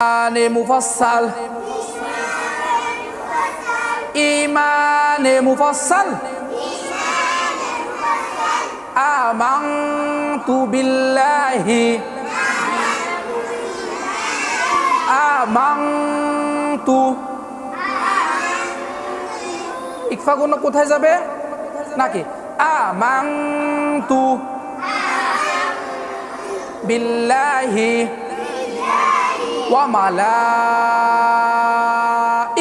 ইমানে মুফাসাল ইমানে মুফাসাল আমানতু বিল্লাহি আমানতু ইকফা গুণ কোথায় যাবে? নাকি? আমানতু বিল্লাহি wa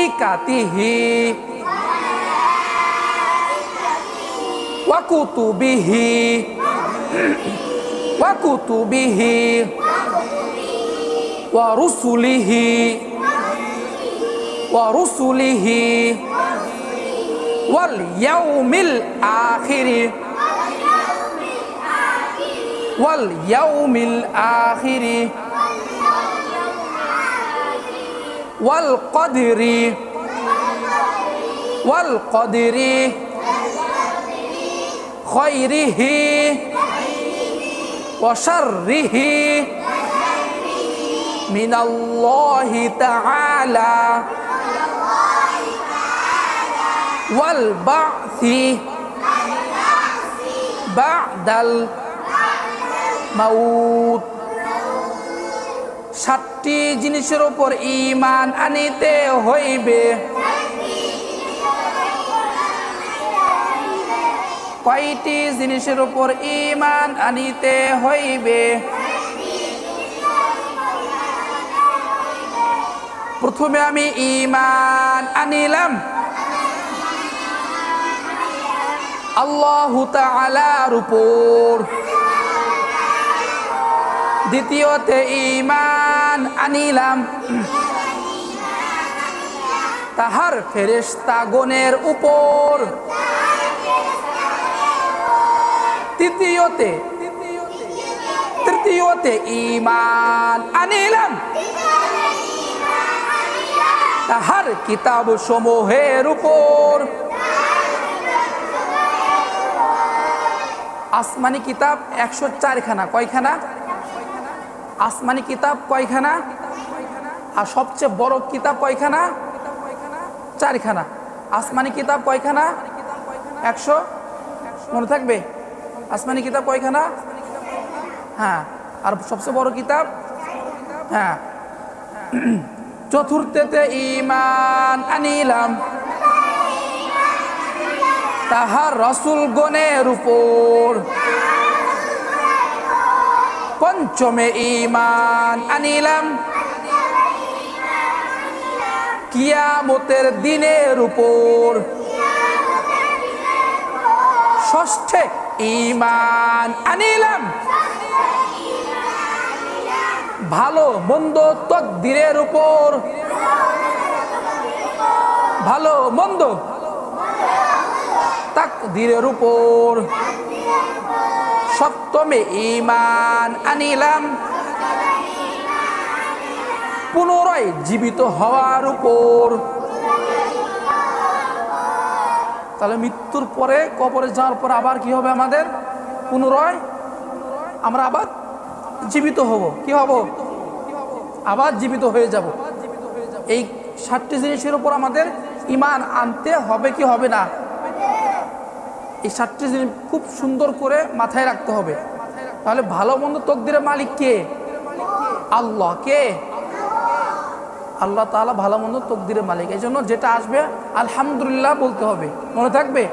malaikatihi wa kutubihi wa kutubihi wa rusulihi wa rusulihi wal yaumil akhir wal yaumil akhir والقدر. والقدر. خيره. وشره. من الله تعالى. والبعث. بعد الموت. সাতটি জিনিসের উপর ইমান আনিতে হইবে। কয়টি জিনিসের উপর ইমান আনিতে হইবে? প্রথমে আমি ইমান আনিলাম। আল্লাহ তাআলার উপর। দ্বিতীয়তে ইমান আনিলাম। তাহার ফেরেশতাগণের উপর। তৃতীয়তে তৃতীয়তে ইমান আনিলাম। তাহার কিতাব সমূহের উপর। আসমানি কিতাব একশো চারখানা, কয়খানা? আসমানি কিতাব কয়খানা? আর সবচেয়ে বড় কিতাব কয়খানা? চারখানা। আসমানি কিতাব কয়খানা? একশো? মনে থাকবে? আসমানি কিতাব কয়খানা? হ্যাঁ। আর সবচেয়ে বড় কিতাব? হ্যাঁ। চতুর্থেতে ইমান আনিলাম। তাহার রসুল গণের উপর। পঞ্চমে ইমান আনিলাম। কিয়ামতের দিনের উপর। ষষ্ঠে ইমান আনিলাম। ভালো মন্দ তকদিরের উপর। ভালো মন্দ তাকদিরের উপর। সপ্তমে ইমান আনিলাম। পুনরায় জীবিত হওয়ার উপর। তাহলে মৃত্যুর পরে, কবরে যাওয়ার পর আবার কি হবে আমাদের? পুনরায় আমরা আবার জীবিত হব। কি হব? আবার জীবিত হয়ে যাব। এই সাতটি জিনিসের উপর আমাদের ইমান আনতে হবে কি হবে না? এই সাতটি জিনিস খুব সুন্দর করে মাথায় রাখতে হবে। তাহলে ভালো মন্দ তকদিরের মালিক কে? আল্লাহ কে? আল্লাহ তালা ভালো মন্দ তকদিরের মালিক। এই জন্য যেটা আসবে, আলহামদুলিল্লাহ বলতে হবে। মনে থাকবে?